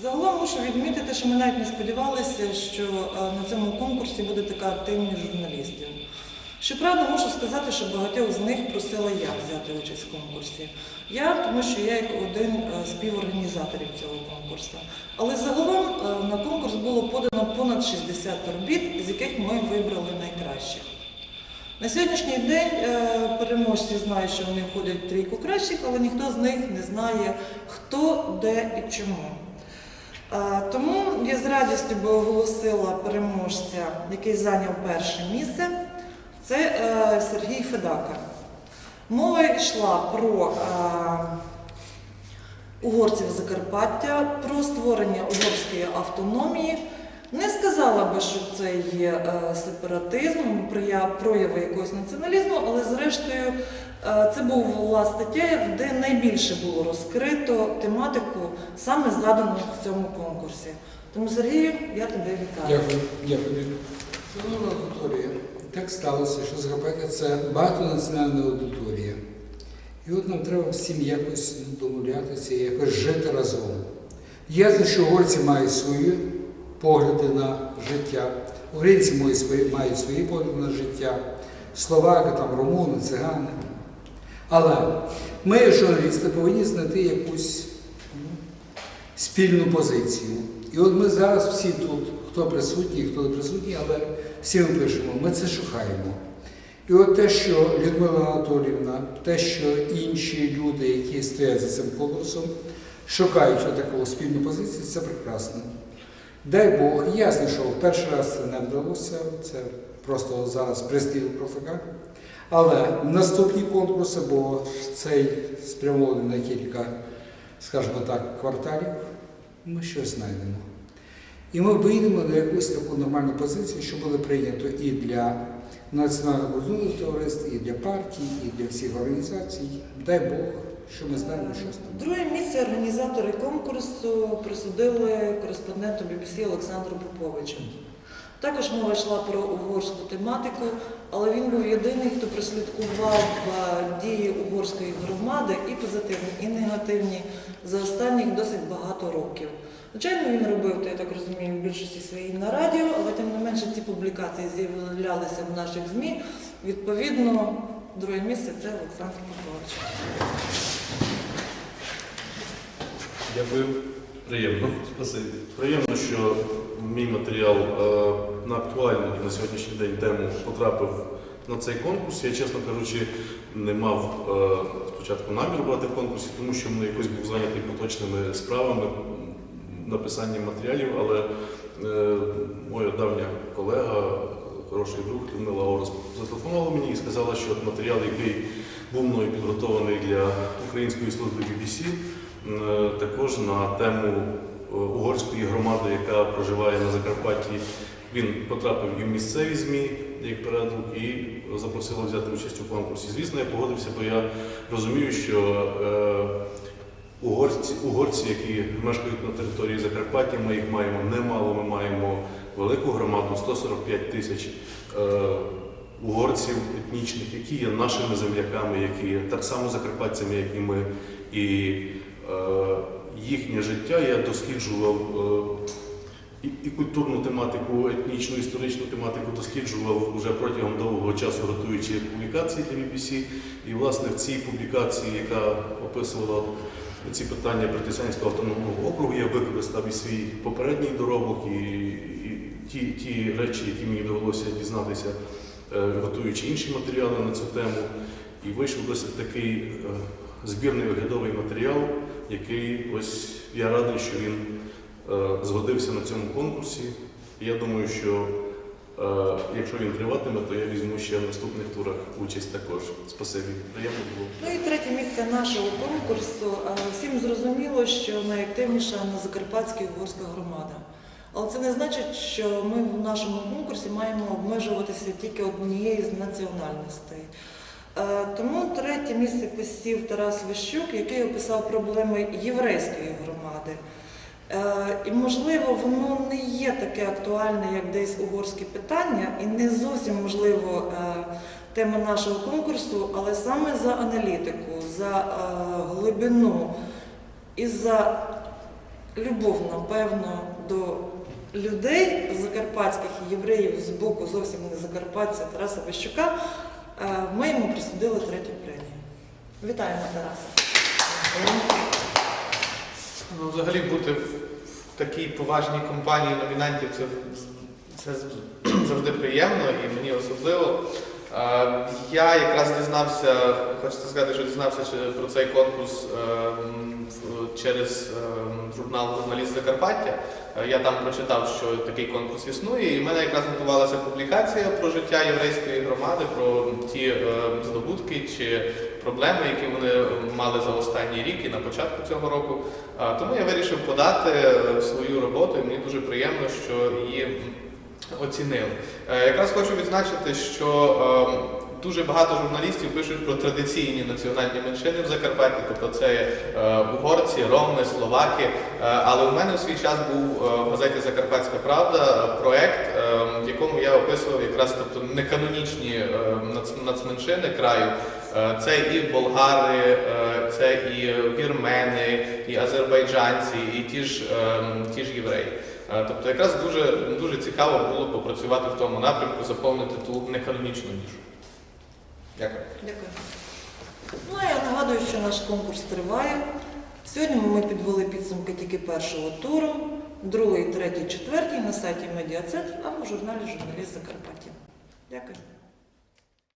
Загалом мушу відмітити, що ми навіть не сподівалися, що е, на цьому конкурсі буде така активність журналістів. Щоправда, мушу сказати, що багатьох з них просила я взяти участь в конкурсі. Я, тому що я як один е, з співорганізаторів цього конкурсу. Але загалом е, на конкурс було подано понад 60 робіт, з яких ми вибрали найкращих. На сьогоднішній день переможці знають, що вони входять в трійку кращих, але ніхто з них не знає, хто, де і чому. Е, Тому я з радістю би оголосила переможця, який зайняв перше місце. Це е, Сергій Федака. Мова йшла про е, угорців Закарпаття, про створення угорської автономії. Не сказала би, що це є е, сепаратизм, прояви якогось націоналізму, але зрештою е, це була стаття, де найбільше було розкрито тематику саме задану в цьому конкурсі. Тому, Сергію, я тебе вітаю. Дякую, дякую. Шановна аудиторія, так сталося, що Закарпаття це багатонаціональна аудиторія. І от нам треба всім якось домовлятися, якось жити разом. Ясно, що угорці мають свої погляди на життя, українці мають свої, погляди на життя, словаки, там, румуни, цигани. Але ми, журналісти, повинні знайти якусь ну, спільну позицію. І от ми зараз всі тут, хто присутній, хто не присутній, але всі ми пишемо, ми це шукаємо. І от те, що Людмила Анатоліївна, те, що інші люди, які стоять за цим конкурсом, шукають таку спільну позицію, це прекрасно. Дай Бог, ясно, що в перший раз це не вдалося, це просто зараз призділ профіка. Але наступні конкурси, бо цей спрямований на кілька, скажімо так, кварталів, ми щось знайдемо. І ми вийдемо на якусь таку нормальну позицію, що буде прийнято і для національного культурного товариства, і для партій, і для всіх організацій. Дай Бог, що ми знаємо, що там. Друге місце організатори конкурсу присудили кореспонденту BBC Олександру Поповичу. Також мова йшла про угорську тематику, але він був єдиний, хто прослідкував е, дії угорської громади і позитивні, і негативні за останніх досить багато років. Звичайно, він робив, то я так розумію, в більшості своїй на радіо, але тим не менше ці публікації з'являлися в наших ЗМІ. Відповідно, друге місце це Олександр Попович. Дякую. Приємно. Спасибі. Приємно, що мій матеріал е, на актуальну на сьогоднішній день тему потрапив на цей конкурс. Я, чесно кажучи, не мав е, спочатку намір брати в конкурсі, тому що мене якось був зайнятий поточними справами, написанням матеріалів, але е, моя давня колега, хороший друг Людмила Орос зателефонувала мені і сказала, що матеріал, який був мною підготований для української служби BBC, також на тему е, угорської громади, яка проживає на Закарпатті. Він потрапив і в місцеві ЗМІ, як передрук, і запросили взяти участь у конкурсі. Звісно, я погодився, бо я розумію, що е, угорці, угорці, які мешкають на території Закарпаття, ми їх маємо немало, ми маємо велику громаду, 145 тисяч е, угорців етнічних, які є нашими земляками, які є так само закарпатцями, як і ми. І Е, їхнє життя я досліджував е, і, культурну тематику, етнічну, історичну тематику досліджував вже протягом довгого часу, готуючи публікації для BBC. І, власне, в цій публікації, яка описувала ці питання Притисянського автономного округу, я використав і свій попередній доробок, і, і ті, ті речі, які мені довелося дізнатися, е, готуючи інші матеріали на цю тему. І вийшов досить такий е, збірний оглядовий матеріал, який ось я радий, що він е, згодився на цьому конкурсі. І я думаю, що е, якщо він триватиме, то я візьму ще в наступних турах участь також. Спасибі. Приємно було. Ну і третє місце нашого конкурсу. Е, Всім зрозуміло, що найактивніша на Закарпатській угорська громада. Але це не значить, що ми в нашому конкурсі маємо обмежуватися тільки однією з національностей. Е, Тому третє місце посів Тарас Вищук, який описав проблеми єврейської громади. Е, І, можливо, воно не є таке актуальне, як десь угорське питання, і не зовсім можливо е, тема нашого конкурсу, але саме за аналітику, за глибину і за любов, напевно, до людей закарпатських і євреїв з боку зовсім не закарпатця Тараса Вищука, ми йому присудили третю премію. Вітаємо Тараса. Ну, взагалі бути в, в такій поважній компанії номінантів це, це завжди приємно і мені особливо. Е, Я якраз дізнався, хочеться сказати, що дізнався про цей конкурс е, через е, журнал Журналіст Закарпаття. Я там прочитав, що такий конкурс існує, і в мене якраз готувалася публікація про життя єврейської громади, про ті здобутки чи проблеми, які вони мали за останній рік і на початку цього року. Тому я вирішив подати свою роботу, і мені дуже приємно, що її оцінили. Е, Якраз хочу відзначити, що е, дуже багато журналістів пишуть про традиційні національні меншини в Закарпатті, тобто це е, угорці, роми, словаки. Е, Але у мене у свій час був в газеті Закарпатська Правда проект, е, в якому я описував якраз тобто неканонічні е, нацменшини краю. Це і болгари, це і вірмени, і азербайджанці, і ті ж, ті ж євреї. Е, Тобто якраз дуже, дуже цікаво було попрацювати в тому напрямку, заповнити ту неканонічну нішу. Дякую. Дякую. Ну, я нагадую, що наш конкурс триває. Сьогодні ми підвели підсумки тільки першого туру, другий, третій, четвертий на сайті Медіацентр або в журналі Журналіст Закарпаття. Дякую.